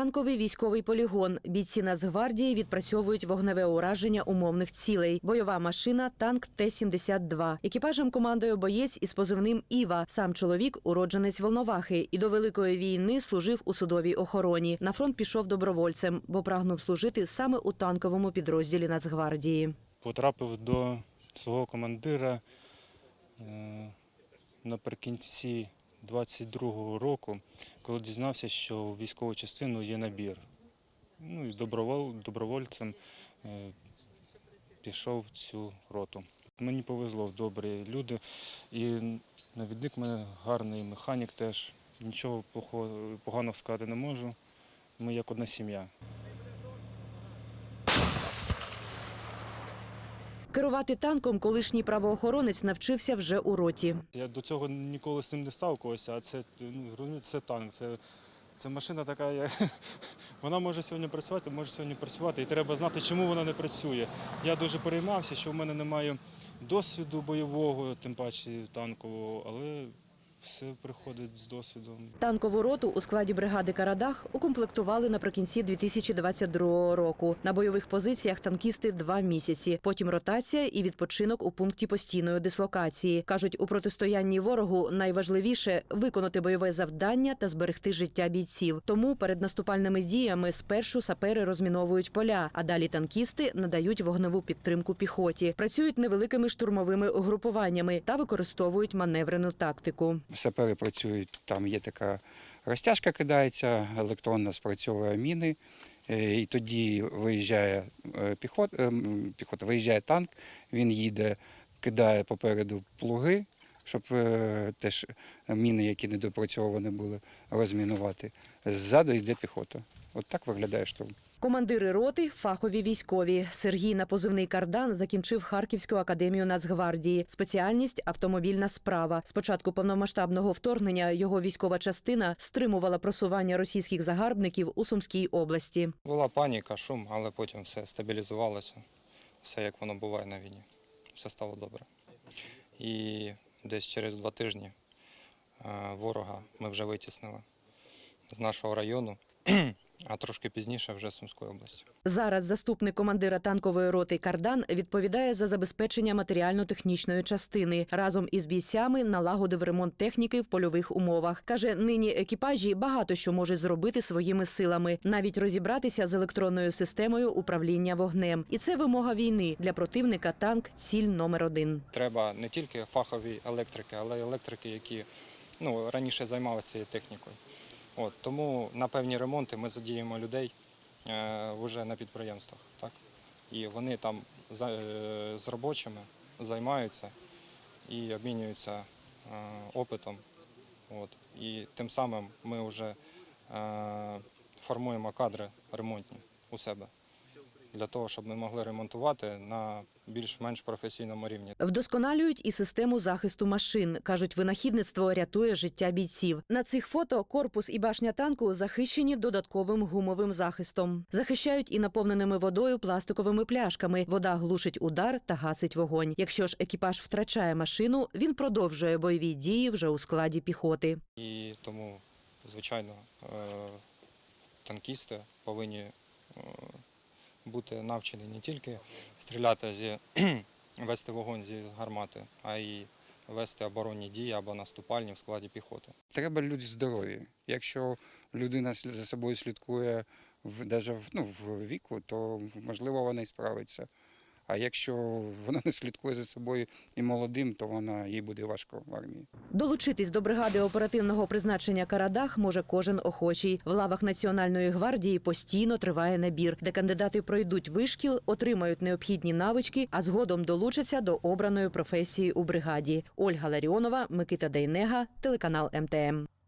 танковий військовий полігон. Бійці Нацгвардії відпрацьовують вогневе ураження умовних цілей. Бойова машина танк Т-72. Екіпажем командує боєць із позивним Іва. Сам чоловік уродженець Волновахи і до великої війни служив у судовій охороні. На фронт пішов добровольцем, бо прагнув служити саме у танковому підрозділі Нацгвардії. потрапив до свого командира е, наприкінці 22-го року, коли дізнався, що в військову частину є набір. Ну і добровольцем е, пішов в цю роту. Мені повезло, добрі люди, і навідник мене гарний, механік теж. Нічого поганого сказати не можу. Ми як одна сім'я. Керувати танком колишній правоохоронець навчився вже у роті. Я до цього ніколи з цим не сталкувався, а це ну, це танк. Це, це машина така, я, вона може сьогодні працювати, може сьогодні працювати, і треба знати, чому вона не працює. Я дуже переймався, що в мене немає досвіду бойового, тим паче танкового, але все приходить з досвідом. Танкову роту у складі бригади Карадах укомплектували наприкінці 2022 року. На бойових позиціях танкісти два місяці. Потім ротація і відпочинок у пункті постійної дислокації. кажуть, у протистоянні ворогу найважливіше виконати бойове завдання та зберегти життя бійців. Тому перед наступальними діями спершу сапери розміновують поля, а далі танкісти надають вогневу підтримку піхоті. Працюють невеликими штурмовими угрупуваннями та використовують маневрену тактику. Сапери працюють, там є така розтяжка кидається, електронно спрацьовує міни. е, І тоді виїжджає е, піхот, е, піхота, виїжджає танк, він їде, кидає попереду плуги, щоб теж міни, які недопрацьовані були, розмінувати. Ззаду йде піхота. От так виглядає штурм. Командири роти фахові військові. Сергій на позивний кардан закінчив Харківську академію Нацгвардії. Спеціальність автомобільна справа. З початку повномасштабного вторгнення його військова частина стримувала просування російських загарбників у Сумській області. Була паніка, шум, але потім все стабілізувалося. Все як воно буває на війні. Все стало добре. І десь через два тижні е, ворога ми вже витіснили з нашого району, а трошки пізніше вже Сумської області. Зараз заступник командира танкової роти Кардан відповідає за забезпечення матеріально-технічної частини. Разом із бійцями налагодив ремонт техніки в польових умовах. каже, нині екіпажі багато що можуть зробити своїми силами, навіть розібратися з електронною системою управління вогнем. І це вимога війни для противника. Танк ціль номер один. Треба не тільки фахові електрики, але й електрики, які ну, раніше займалися цією технікою. От, тому на певні ремонти ми задіємо людей е, вже на підприємствах. Так? І вони там за, е, з робочими займаються і обмінюються е, опитом. От. І тим самим ми вже е, формуємо кадри ремонтні у себе для того, щоб ми могли ремонтувати на більш-менш професійному рівні. Вдосконалюють і систему захисту машин. кажуть, винахідництво рятує життя бійців. На цих фото корпус і башня танку захищені додатковим гумовим захистом. Захищають і наповненими водою пластиковими пляшками. Вода глушить удар та гасить вогонь. Якщо ж екіпаж втрачає машину, він продовжує бойові дії вже у складі піхоти. І тому, звичайно, е, танкісти повинні бути навчені не тільки стріляти зі вести вогонь зі гармати, а й вести оборонні дії або наступальні в складі піхоти. Треба люди здорові. Якщо людина за собою слідкує в навіть ну, в віку, то можливо вона і справиться. А якщо вона не слідкує за собою і молодим, то вона їй буде важко в армії. Долучитись до бригади оперативного призначення Карадах може кожен охочий. В лавах Національної гвардії постійно триває набір, де кандидати пройдуть вишкіл, отримають необхідні навички, а згодом долучаться до обраної професії у бригаді. Ольга Ларіонова, Микита Дейнега, телеканал МТМ.